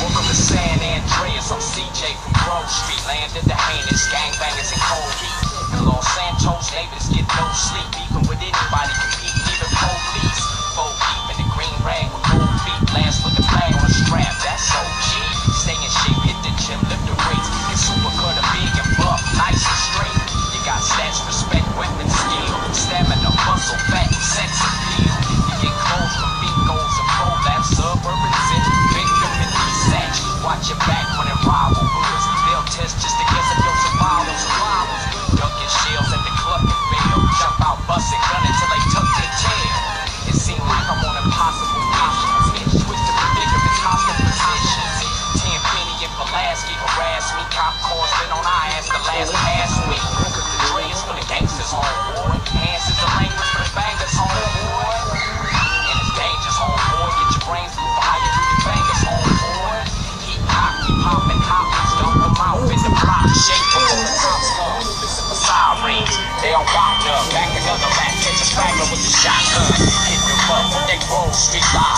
Welcome to San Andreas, I'm CJ from Grove Street, land of the heinous gangbangers and last week. Dre is for the gangsters, is the language for the bangers. And it's dangerous. Get your brains fire the bangers. Keep hop, keep them out in the block. Shake them till the cops come. Sirens, they all up. Back another catch a straggler with a shotgun. Hit them up, street.